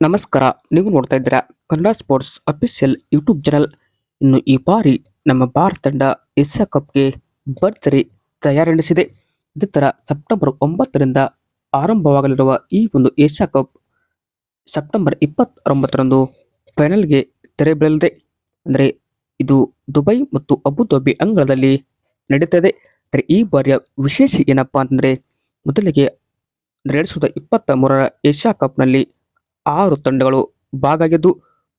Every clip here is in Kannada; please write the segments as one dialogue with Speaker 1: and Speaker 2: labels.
Speaker 1: ನಮಸ್ಕಾರ. ನೀವು ನೋಡ್ತಾ ಇದ್ದೀರಾ Kannada sports official YouTube channel. ಇನ್ನು ಈ ಬಾರಿ ನಮ್ಮ ಭಾರತ ತಂಡ ಏಷ್ಯಾ ಕಪ್ಗೆ ಭರ್ಜರಿ ತಯಾರಿ ನಡೆಸಿದೆ ಇದೇ ಥರ ಸೆಪ್ಟೆಂಬರ್ ಒಂಬತ್ತರಿಂದ ಆರಂಭವಾಗಲಿರುವ ಈ ಒಂದು ಏಷ್ಯಾ ಕಪ್ ಸೆಪ್ಟೆಂಬರ್ ಇಪ್ಪತ್ತೊಂಬತ್ತರಂದು ಫೈನಲ್ಗೆ ತೆರೆ ಬೀಳಲಿದೆ. ಅಂದರೆ ಇದು ದುಬೈ ಮತ್ತು ಅಬುಧಾಬಿ ಅಂಗಳದಲ್ಲಿ ನಡೀತದೆ. ಅಂದರೆ ಈ ಬಾರಿಯ ವಿಶೇಷ ಏನಪ್ಪಾ ಅಂತಂದರೆ ಮೊದಲಿಗೆ ಅಂದರೆ ಎರಡು ಸಾವಿರದ ಇಪ್ಪತ್ತ ಮೂರರ ಏಷ್ಯಾ ಕಪ್ನಲ್ಲಿ ಆರು ತಂಡಗಳು ಭಾಗಾಗಿದ್ದು,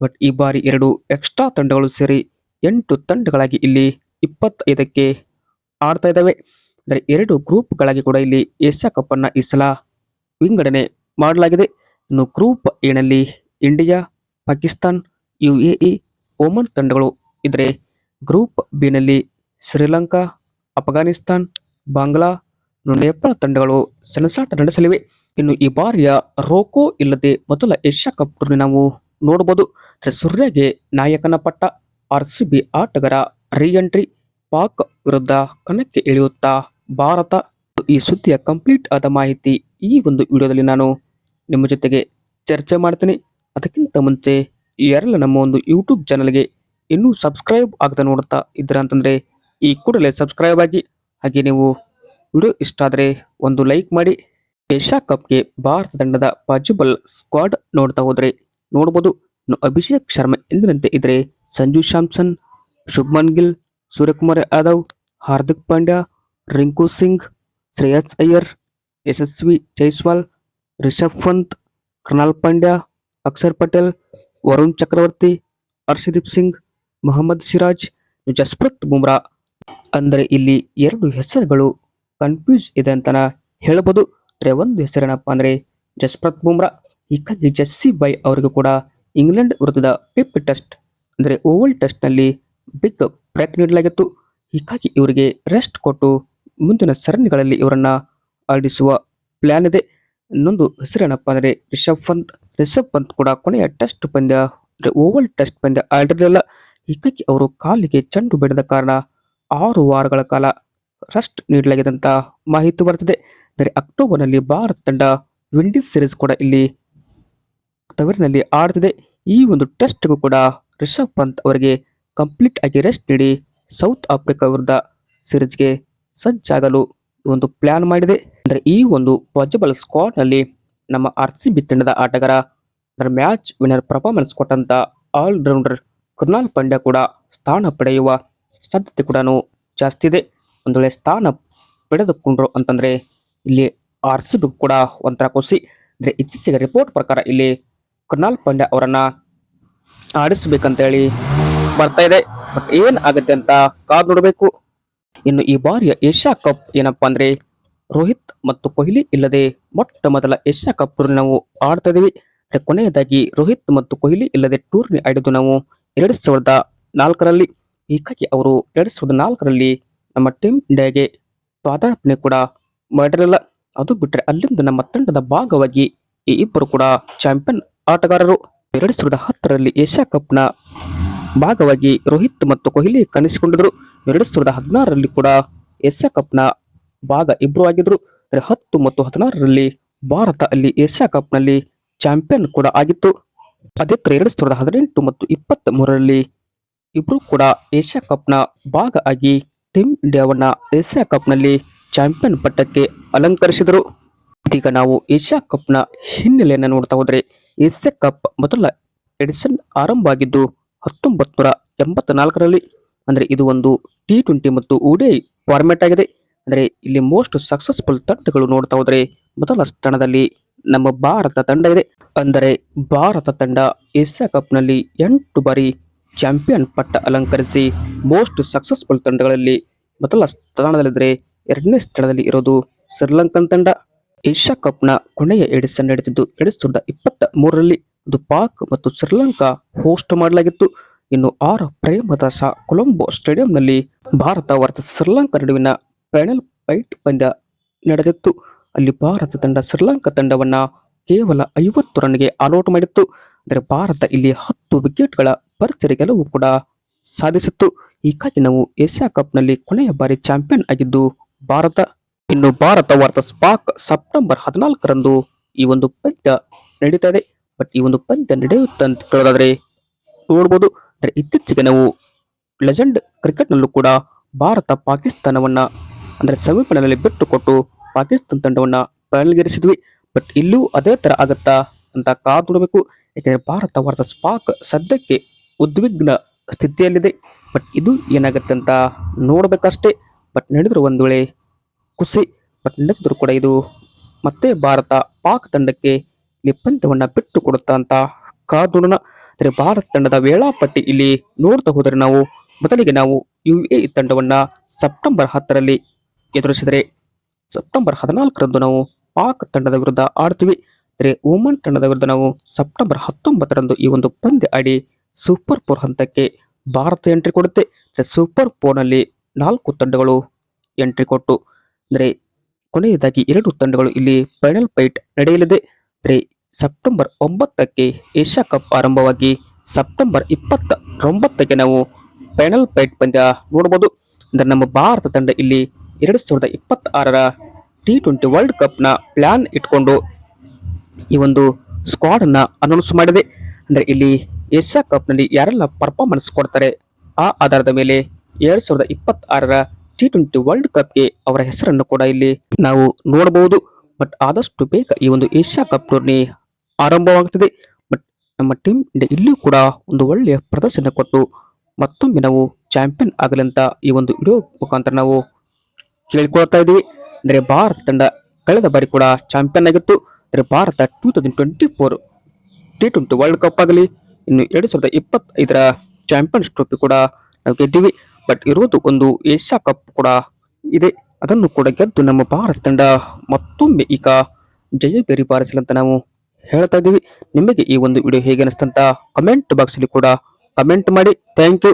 Speaker 1: ಬಟ್ ಈ ಬಾರಿ ಎರಡು ಎಕ್ಸ್ಟ್ರಾ ತಂಡಗಳು ಸೇರಿ ಎಂಟು ತಂಡಗಳಾಗಿ ಇಲ್ಲಿ ಇಪ್ಪತ್ತೈದಕ್ಕೆ ಆಡ್ತಾ ಇದ್ದಾವೆ ಅಂದರೆ ಎರಡು ಗ್ರೂಪ್ಗಳಾಗಿ ಕೂಡ ಇಲ್ಲಿ ಏಷ್ಯಾ ಕಪ್ ಅನ್ನ ಈ ಸಲ ವಿಂಗಡಣೆ ಮಾಡಲಾಗಿದೆ. ಇನ್ನು group ಎನಲ್ಲಿ India, Pakistan U A Oman ತಂಡಗಳು ಇದ್ರೆ ಗ್ರೂಪ್ ಬಿನಲ್ಲಿ ಶ್ರೀಲಂಕಾ, ಅಫ್ಘಾನಿಸ್ತಾನ್, ಬಾಂಗ್ಲಾ ನೇಪಾಳ ತಂಡಗಳು ಸೆಣಸಾಟ ನಡೆಸಲಿವೆ. ಇನ್ನು ಈ ಬಾರಿಯ ರೋಕೋ ಇಲ್ಲದೆ ಮೊದಲ ಏಷ್ಯಾ ಕಪ್ ಟೂರ್ನಿ ನಾವು ನೋಡಬಹುದು. ಸೂರ್ಯಗೆ ನಾಯಕನ ಪಟ್ಟ ಆರ್ ಸಿ ಬಿ ಆಟಗಾರ ರೀ ಎಂಟ್ರಿ ಪಾಕ್ ವಿರುದ್ಧ ಕಣಕ್ಕೆ ಇಳಿಯುತ್ತಾ ಭಾರತ. ಈ ಸುದ್ದಿಯ ಕಂಪ್ಲೀಟ್ ಆದ ಮಾಹಿತಿ ಈ ಒಂದು ವಿಡಿಯೋದಲ್ಲಿ ನಾನು ನಿಮ್ಮ ಜೊತೆಗೆ ಚರ್ಚೆ ಮಾಡ್ತೀನಿ. ಅದಕ್ಕಿಂತ ಮುಂಚೆ ಯಾರೆಲ್ಲ ನಮ್ಮ ಒಂದು ಯೂಟ್ಯೂಬ್ ಚಾನಲ್ಗೆ ಇನ್ನೂ ಸಬ್ಸ್ಕ್ರೈಬ್ ಆಗದೆ ನೋಡ್ತಾ ಇದ್ದೀರಾ ಅಂತಂದ್ರೆ ಈ ಕೂಡಲೇ ಸಬ್ಸ್ಕ್ರೈಬ್ ಆಗಿ ಹಾಗೆ ನೀವು ವಿಡಿಯೋ ಇಷ್ಟ ಆದರೆ ಒಂದು ಲೈಕ್ ಮಾಡಿ. ಏಷ್ಯಾ ಕಪ್ಗೆ ಭಾರತ ತಂಡದ ಪಾಜಿಬಲ್ ಸ್ಕ್ವಾಡ್ ನೋಡ್ತಾ ಹೋದರೆ ನೋಡ್ಬೋದು ಅಭಿಷೇಕ್ ಶರ್ಮಾ ಎಂದಿನಂತೆ ಇದ್ರೆ ಸಂಜು ಶಾಮ್ಸನ್ ಶುಭ್ಮನ್ ಗಿಲ್, ಸೂರ್ಯಕುಮಾರ್ ಯಾದವ್, ಹಾರ್ದಿಕ್ ಪಾಂಡ್ಯ, ರಿಂಕು ಸಿಂಗ್, ಶ್ರೇಯಸ್ ಅಯ್ಯರ್, ಯಶಸ್ವಿ ಜೈಸ್ವಾಲ್, ರಿಷಬ್ ಪಂತ್, ಕೃಣಾಲ್ ಪಾಂಡ್ಯ, ಅಕ್ಷರ್ ಪಟೇಲ್, ವರುಣ್ ಚಕ್ರವರ್ತಿ, ಹರ್ಷದೀಪ್ ಸಿಂಗ್, ಮೊಹಮ್ಮದ್ ಸಿರಾಜ್, ಜಸ್ಪ್ರತ್ ಬುಮ್ರಾ. ಅಂದರೆ ಇಲ್ಲಿ ಎರಡು ಹೆಸರುಗಳು ಕನ್ಫ್ಯೂಸ್ ಇದೆ ಅಂತ ಹೇಳ್ಬೋದು. ಅಂದ್ರೆ ಒಂದು ಹೆಸರೇನಪ್ಪ ಅಂದ್ರೆ ಜಸ್ಪ್ರತ್ ಬುಮ್ರಾ. ಹೀಗಾಗಿ ಜಸ್ಸಿ ಬೈ ಅವರಿಗೂ ಕೂಡ ಇಂಗ್ಲೆಂಡ್ ವಿರುದ್ಧದ ಪಿಪ್ ಟೆಸ್ಟ್ ಅಂದರೆ ಓವಲ್ ಟೆಸ್ಟ್ನಲ್ಲಿ ಬಿಗ್ ಬ್ರೇಕ್ ನೀಡಲಾಗಿತ್ತು. ಹೀಗಾಗಿ ಇವರಿಗೆ ರೆಸ್ಟ್ ಕೊಟ್ಟು ಮುಂದಿನ ಸರಣಿಗಳಲ್ಲಿ ಇವರನ್ನು ಆಡಿಸುವ ಪ್ಲಾನ್ ಇದೆ. ಇನ್ನೊಂದು ಹೆಸರೇನಪ್ಪ ಅಂದ್ರೆ ರಿಷಬ್ ಪಂತ್. ರಿಷಬ್ ಪಂತ್ ಕೂಡ ಕೊನೆಯ ಟೆಸ್ಟ್ ಪಂದ್ಯ ಅಂದರೆ ಓವಲ್ ಟೆಸ್ಟ್ ಪಂದ್ಯ ಆಡಿರಲಿಲ್ಲ. ಹೀಗಾಗಿ ಅವರು ಕಾಲಿಗೆ ಚೆಂಡು ಬಿಡದ ಕಾರಣ ಆರು ವಾರಗಳ ಕಾಲ ರೆಸ್ಟ್ ನೀಡಲಾಗಿದೆ ಅಂತ ಮಾಹಿತಿ ಬರ್ತಿದೆ ಅಂದರೆ ಅಕ್ಟೋಬರ್ನಲ್ಲಿ ಭಾರತ ತಂಡ ವಿಂಡೀಸ್ ಸೀರೀಸ್ ಕೂಡ ಇಲ್ಲಿ ತವರಿನಲ್ಲಿ ಆಡ್ತಿದೆ ಈ ಒಂದು ಟೆಸ್ಟ್ಗೂ ಕೂಡ ರಿಷಬ್ ಪಂತ್ ಅವರಿಗೆ ಕಂಪ್ಲೀಟ್ ಆಗಿ ರೆಸ್ಟ್ ನೀಡಿ ಸೌತ್ ಆಫ್ರಿಕಾ ವಿರುದ್ಧ ಸಿರೀಸ್ಗೆ ಸಜ್ಜಾಗಲು ಒಂದು ಪ್ಲಾನ್ ಮಾಡಿದೆ. ಅಂದರೆ ಈ ಒಂದು ಪಾಸಿಬಲ್ ಸ್ಕ್ವಾಡ್ನಲ್ಲಿ ನಮ್ಮ ಆರ್ ಸಿ ಬಿ ತಂಡದ ಆಟಗಾರ ಅಂದರೆ ಮ್ಯಾಚ್ ವಿನರ್ ಪರ್ಫಾರ್ಮೆನ್ಸ್ ಕೊಟ್ಟಂತ ಆಲ್ರೌಂಡರ್ ಕೃಣಾಲ್ ಪಂಡ್ಯ ಕೂಡ ಸ್ಥಾನ ಪಡೆಯುವ ಸಾಧ್ಯತೆ ಕೂಡ ಜಾಸ್ತಿ ಇದೆ. ಒಂದು ವೇಳೆ ಸ್ಥಾನ ಪಡೆದುಕೊಂಡ್ರು ಅಂತಂದ್ರೆ ಇಲ್ಲಿ ಆರ್ ಸಿ ಬಿ ಕೂಡ ಒಂಥರ ಖುಷಿ. ಅಂದ್ರೆ ಇತ್ತೀಚೆಗೆ ರಿಪೋರ್ಟ್ ಪ್ರಕಾರ ಇಲ್ಲಿ ಕೃಣಾಲ್ ಪಾಂಡ್ಯ ಅವರನ್ನ ಆಡಿಸಬೇಕಂತೇಳಿ ಬರ್ತಾ ಇದೆ. ಬಟ್ ಏನ್ ಆಗುತ್ತೆ ಅಂತ ಕಾದ್ ನೋಡಬೇಕು. ಇನ್ನು ಈ ಬಾರಿಯ ಏಷ್ಯಾ ಕಪ್ ಏನಪ್ಪ ಅಂದ್ರೆ ರೋಹಿತ್ ಮತ್ತು ಕೊಹ್ಲಿ ಇಲ್ಲದೆ ಮೊಟ್ಟ ಮೊದಲ ಏಷ್ಯಾ ಕಪ್ ಟೂರ್ನಿ ನಾವು ಆಡ್ತಾ ಇದ್ದೀವಿ ಕೊನೆಯದಾಗಿ ರೋಹಿತ್ ಮತ್ತು ಕೊಹ್ಲಿ ಇಲ್ಲದೆ ಟೂರ್ನಿ ಆಡಿದ್ದು ನಾವು ಎರಡು ಸಾವಿರದ ನಾಲ್ಕರಲ್ಲಿ. ಹೀಗಾಗಿ ಅವರು ಎರಡು ಸಾವಿರದ ನಾಲ್ಕರಲ್ಲಿ ನಮ್ಮ ಟೀಮ್ ಇಂಡಿಯಾಗೆ ಪಾದಾರ್ಪಣೆ ಕೂಡ ಮಾಡಿರಲಿಲ್ಲ ಅದು ಬಿಟ್ಟರೆ ಅಲ್ಲಿಂದ ನಮ್ಮ ತಂಡದ ಭಾಗವಾಗಿ ಈ ಇಬ್ಬರು ಕೂಡ ಚಾಂಪಿಯನ್ ಆಟಗಾರರು. ಎರಡು ಸಾವಿರದ ಹತ್ತರಲ್ಲಿ ಏಷ್ಯಾ ಕಪ್ನ ಭಾಗವಾಗಿ ರೋಹಿತ್ ಮತ್ತು ಕೊಹ್ಲಿ ಕಾಣಿಸಿಕೊಂಡಿದ್ರು. ಎರಡು ಸಾವಿರದ ಹದಿನಾರರಲ್ಲಿ ಕೂಡ ಏಷ್ಯಾ ಕಪ್ನ ಭಾಗ ಇಬ್ಬರು ಆಗಿದ್ರು. ಹತ್ತು ಮತ್ತು ಹದಿನಾರರಲ್ಲಿ ಭಾರತ ಅಲ್ಲಿ ಏಷ್ಯಾ ಕಪ್ನಲ್ಲಿ ಚಾಂಪಿಯನ್ ಕೂಡ ಆಗಿತ್ತು. ಅದೇ ಥರ ಎರಡ್ ಸಾವಿರದ ಹದಿನೆಂಟು ಮತ್ತು ಇಪ್ಪತ್ತ್ ಮೂರರಲ್ಲಿ ಇಬ್ಬರು ಕೂಡ ಏಷ್ಯಾ ಕಪ್ನ ಭಾಗ ಆಗಿ ಟೀಮ್ ಇಂಡಿಯಾವನ್ನ ಏಷ್ಯಾ ಕಪ್ನಲ್ಲಿ ಚಾಂಪಿಯನ್ ಪಟ್ಟಕ್ಕೆ ಅಲಂಕರಿಸಿದರು. ಇದೀಗ ನಾವು ಏಷ್ಯಾ ಕಪ್ನ ಹಿನ್ನೆಲೆಯನ್ನು ನೋಡ್ತಾ ಹೋದ್ರೆ ಏಷ್ಯಾ ಕಪ್ ಮೊದಲ ಎಡಿಷನ್ ಆರಂಭ ಆಗಿದ್ದು ಹತ್ತೊಂಬತ್ತು ನೂರ ಎಂಬತ್ನಾಲ್ಕರಲ್ಲಿ. ಅಂದ್ರೆ ಇದು ಒಂದು ಟಿ ಟ್ವೆಂಟಿ ಮತ್ತು ಉಡೇ ಫಾರ್ಮ್ಯಾಟ್ ಆಗಿದೆ. ಅಂದ್ರೆ ಇಲ್ಲಿ ಮೋಸ್ಟ್ ಸಕ್ಸಸ್ಫುಲ್ ತಂಡಗಳು ನೋಡ್ತಾ ಹೋದ್ರೆ ಮೊದಲ ಸ್ಥಾನದಲ್ಲಿ ನಮ್ಮ ಭಾರತ ತಂಡ ಇದೆ. ಅಂದರೆ ಭಾರತ ತಂಡ ಏಷ್ಯಾ ಕಪ್ನಲ್ಲಿ ಎಂಟು ಬಾರಿ ಚಾಂಪಿಯನ್ ಪಟ್ಟ ಅಲಂಕರಿಸಿ ಮೋಸ್ಟ್ ಸಕ್ಸಸ್ಫುಲ್ ತಂಡಗಳಲ್ಲಿ ಮೊದಲ ಸ್ಥಾನದಲ್ಲಿದ್ದರೆ ಎರಡನೇ ಸ್ಥಳದಲ್ಲಿ ಇರೋದು ಶ್ರೀಲಂಕನ್ ತಂಡ. ಏಷ್ಯಾ ಕಪ್ನ ಕೊನೆಯ ಎಡಿಸನ್ ನಡೆದಿದ್ದು ಎರಡ್ ಸಾವಿರದ ಇಪ್ಪತ್ತ ಮೂರರಲ್ಲಿ ಅದು ಪಾಕ್ ಮತ್ತು ಶ್ರೀಲಂಕಾ ಹೋಸ್ಟ್ ಮಾಡಲಾಗಿತ್ತು. ಇನ್ನು ಆರ್ ಪ್ರೇಮದಾಸ ಕೊಲಂಬೋ ಸ್ಟೇಡಿಯಂನಲ್ಲಿ ಭಾರತ ವರ್ಸಸ್ ಶ್ರೀಲಂಕಾ ನಡುವಿನ ಫೈನಲ್ ಫೈಟ್ ಪಂದ್ಯ ನಡೆದಿತ್ತು. ಅಲ್ಲಿ ಭಾರತ ತಂಡ ಶ್ರೀಲಂಕಾ ತಂಡವನ್ನ ಕೇವಲ ಐವತ್ತು ರನ್ಗೆ ಆಲ್ಔಟ್ ಮಾಡಿತ್ತು. ಅಂದರೆ ಭಾರತ ಇಲ್ಲಿ ಹತ್ತು ವಿಕೆಟ್ಗಳ ಗೆಲುವು ಕೂಡ ಸಾಧಿಸಿತ್ತು. ಹೀಗಾಗಿ ನಾವು ಏಷ್ಯಾ ಕಪ್ನಲ್ಲಿ ಕೊನೆಯ ಬಾರಿ ಚಾಂಪಿಯನ್ ಆಗಿದ್ದು ಭಾರತ. ಇನ್ನು ಭಾರತ ವರ್ಸಸ್ ಸ್ಪಾಕ್ ಸೆಪ್ಟೆಂಬರ್ ಹದಿನಾಲ್ಕರಂದು ಈ ಒಂದು ಪಂದ್ಯ ನಡೀತದೆ. ಬಟ್ ಈ ಒಂದು ಪಂದ್ಯ ನಡೆಯುತ್ತೆ ಅಂತ ಕೇಳೋದಾದ್ರೆ ನೋಡ್ಬೋದು. ಅಂದ್ರೆ ಇತ್ತೀಚೆಗೆ ನಾವು ಲೆಜೆಂಡ್ ಕ್ರಿಕೆಟ್ನಲ್ಲೂ ಕೂಡ ಭಾರತ ಪಾಕಿಸ್ತಾನವನ್ನ ಅಂದ್ರೆ ಸೆಮಿಫೈನಲ್ ಬಿಟ್ಟುಕೊಟ್ಟು ಪಾಕಿಸ್ತಾನ ತಂಡವನ್ನ ಫೈನಲ್ಗೇರಿಸಿದ್ವಿ ಬಟ್ ಇಲ್ಲೂ ಅದೇ ತರ ಆಗತ್ತಾ ಅಂತ ಕಾದು ನೋಡಬೇಕು. ಯಾಕಂದ್ರೆ ಭಾರತ ವರ್ಸಸ್ ಸ್ಪಾಕ್ ಸದ್ಯಕ್ಕೆ ಉದ್ವಿಗ್ನ ಸ್ಥಿತಿಯಲ್ಲಿದೆ. ಬಟ್ ಇದು ಏನಾಗುತ್ತೆ ಅಂತ ನೋಡಬೇಕಷ್ಟೇ. ಬಟ್ ನಡೆದ್ರು ಒಂದು ವೇಳೆ ಖುಷಿ ಬಟ್ ನಡೆದಿದ್ರು ಕೂಡ ಇದು ಮತ್ತೆ ಭಾರತ ಪಾಕ್ ತಂಡಕ್ಕೆ ಇಲ್ಲಿ ಬಿಟ್ಟು ಕೊಡುತ್ತಾ ಅಂತ ಕಾದೋಣ ಅಂದರೆ ಭಾರತ ತಂಡದ ವೇಳಾಪಟ್ಟಿ ಇಲ್ಲಿ ನೋಡ್ತಾ ಹೋದರೆ ನಾವು ಮೊದಲಿಗೆ ನಾವು ಯು ಎ ತಂಡವನ್ನು ಸೆಪ್ಟೆಂಬರ್ ಹತ್ತರಲ್ಲಿ ಎದುರಿಸಿದರೆ, ಸೆಪ್ಟೆಂಬರ್ ಹದಿನಾಲ್ಕರಂದು ನಾವು ಪಾಕ್ ತಂಡದ ವಿರುದ್ಧ ಆಡ್ತೀವಿ. ಆದರೆ ಓಮನ್ ತಂಡದ ವಿರುದ್ಧ ನಾವು ಸೆಪ್ಟೆಂಬರ್ ಹತ್ತೊಂಬತ್ತರಂದು ಈ ಒಂದು ಪಂದ್ಯ ಆಡಿ ಸೂಪರ್ ಫೋರ್ ಹಂತಕ್ಕೆ ಭಾರತ ಎಂಟ್ರಿ ಕೊಡುತ್ತೆ. ಸೂಪರ್ ಫೋರ್ನಲ್ಲಿ ನಾಲ್ಕು ತಂಡಗಳು ಎಂಟ್ರಿ ಕೊಟ್ಟು, ಅಂದರೆ ಕೊನೆಯದಾಗಿ ಎರಡು ತಂಡಗಳು ಇಲ್ಲಿ ಫೈನಲ್ ಫೈಟ್ ನಡೆಯಲಿದೆ. ಅಂದರೆ ಸೆಪ್ಟೆಂಬರ್ ಒಂಬತ್ತಕ್ಕೆ ಏಷ್ಯಾ ಕಪ್ ಆರಂಭವಾಗಿ ಸೆಪ್ಟೆಂಬರ್ ಇಪ್ಪತ್ತೊಂಬತ್ತಕ್ಕೆ ನಾವು ಫೈನಲ್ ಫೈಟ್ ಪಂದ್ಯ ನೋಡಬಹುದು ಅಂದರೆ ನಮ್ಮ ಭಾರತ ತಂಡ ಇಲ್ಲಿ ಎರಡು ಸಾವಿರದ ಇಪ್ಪತ್ತಾರರ ಟಿ ಟ್ವೆಂಟಿ ವರ್ಲ್ಡ್ ಕಪ್ನ ಪ್ಲ್ಯಾನ್ ಇಟ್ಕೊಂಡು ಈ ಒಂದು ಸ್ಕ್ವಾಡನ್ನು ಅನ್ನ ಅನೌನ್ಸ್ ಮಾಡಿದೆ. ಅಂದರೆ ಇಲ್ಲಿ ಏಷ್ಯಾ ಕಪ್ನಲ್ಲಿ ಯಾರೆಲ್ಲ ಪರ್ಫಾರ್ಮೆನ್ಸ್ ಕೊಡ್ತಾರೆ? ಆ ಆಧಾರದ ಮೇಲೆ ಎರಡ್ ಸಾವಿರದ ಇಪ್ಪತ್ತಾರರ ಟಿ ಟ್ವೆಂಟಿ ವರ್ಲ್ಡ್ ಕಪ್ಗೆ ಅವರ ಹೆಸರನ್ನು ಕೂಡ ಇಲ್ಲಿ ನಾವು ನೋಡಬಹುದು. ಬಟ್ ಆದಷ್ಟು ಬೇಗ ಈ ಒಂದು ಏಷ್ಯಾ ಕಪ್ ಟೂರ್ನಿ ಆರಂಭವಾಗುತ್ತದೆ. ಬಟ್ ನಮ್ಮ ಟೀಮ್ ಇಂಡಿಯಾ ಇಲ್ಲಿಯೂ ಕೂಡ ಒಂದು ಒಳ್ಳೆಯ ಪ್ರದರ್ಶನ ಕೊಟ್ಟು ಮತ್ತೊಮ್ಮೆ ನಾವು ಚಾಂಪಿಯನ್ ಆಗಲಿ ಅಂತ ಈ ಒಂದು ವಿಡಿಯೋ ಮುಖಾಂತರ ನಾವು ಕೇಳಿಕೊಳ್ತಾ ಇದ್ದೀವಿ. ಅಂದರೆ ಭಾರತ ತಂಡ ಕಳೆದ ಬಾರಿ ಕೂಡ ಚಾಂಪಿಯನ್ ಆಗಿತ್ತು. ಅಂದರೆ Bharat two thousand twenty four T twenty world cup ಆಗಲಿ ಇನ್ನು ಎರಡು ಸಾವಿರದ ಇಪ್ಪತ್ತೈದರ ಚಾಂಪಿಯನ್ಸ್ ಟ್ರೋಫಿ ಕೂಡ ನಾವು ಗೆದ್ದೀವಿ. ಬಟ್ ಇರೋದು ಒಂದು ಏಷ್ಯಾ ಕಪ್ ಕೂಡ ಇದೆ. ಅದನ್ನು ಕೂಡ ಗೆದ್ದು ನಮ್ಮ ಭಾರತ ತಂಡ ಮತ್ತೊಮ್ಮೆ ಈಗ ಜಯಬೇರಿ ಬೇರಿ ಅಂತ ನಾವು ಹೇಳ್ತಾ ಇದ್ದೀವಿ. ನಿಮಗೆ ಈ ಒಂದು ವಿಡಿಯೋ ಹೇಗೆ ಅನಿಸ್ತಂತ ಕಮೆಂಟ್ ಬಾಕ್ಸ್ ಅಲ್ಲಿ ಕೂಡ ಕಮೆಂಟ್ ಮಾಡಿ. Thank you